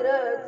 मित्रच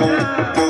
Tchau.